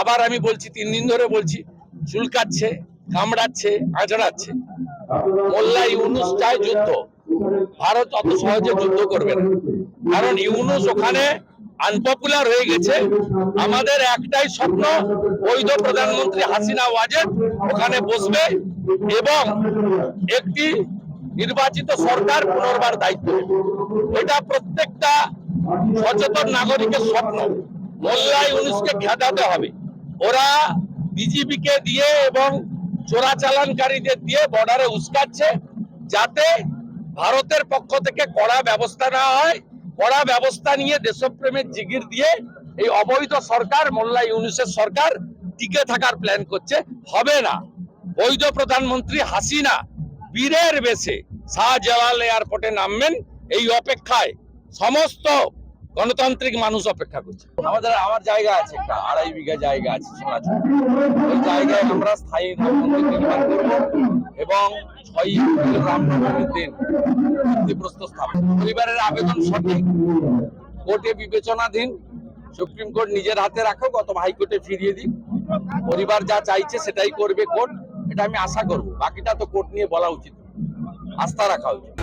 আবার আমি বলছি, তিন দিন ধরে বলছি, চুলকাচ্ছে, কামড়াচ্ছে, আঁচড়াচ্ছে। মোল্লা ইউনুস চায় যুদ্ধ। ভারত অত সহজে যুদ্ধ করবে না। কারণ ইউনুস ওখানে আনপপুলার হয়ে গেছে। আমাদের একটাই স্বপ্ন, বৈধ প্রধানমন্ত্রী হাসিনা ওয়াজেদ ওখানে বসবে এবং একটি নির্বাচিত সরকার পুনর্বার দায়িত্ব এটা প্রত্যেকটা সচেতন নাগরিকের স্বপ্ন। মোল্লা ইউনুসকে খেদাতে হবে। ওরা বিজিবি কে দিয়ে এবং চোরাচালানকারীদের দিয়ে বর্ডারে উস্কাচ্ছে যাতে ভারতের পক্ষ থেকে কড়া ব্যবস্থা নেওয়া হয়। কড়া ব্যবস্থা নিয়ে দেশপ্রেমের জিগির দিয়ে এই অবৈধ সরকার মোল্লা ইউনুসের সরকার টিকে থাকার প্ল্যান করছে। হবে না। বৈধ প্রধানমন্ত্রী হাসিনা বীরের বেশে শাহজালাল এয়ারপোর্টে নামবেন। এই অপেক্ষায় সমস্ত গণতান্ত্রিক মানুষ অপেক্ষা করছে। আমাদের আমার জায়গা আছে, একটা আড়াই বিঘা জায়গা আছে ওই জায়গায় আমরা স্থায়ী রাম মন্দির নির্মাণ করব এবং ছয় এপ্রিল রামনবমীর দিন ভিত্তিপ্রস্তর স্থাপন পরিবারের আবেদন সঠিক, কোর্টে বিবেচনাধীন সুপ্রিম কোর্ট নিজের হাতে রাখো গত হাইকোর্টে ফিরিয়ে দিক পরিবার যা চাইছে সেটাই করবে কোর্ট, এটা আমি আশা করব। বাকিটা তো কোর্ট নিয়ে বলা উচিত। আস্থা রাখা উচিত।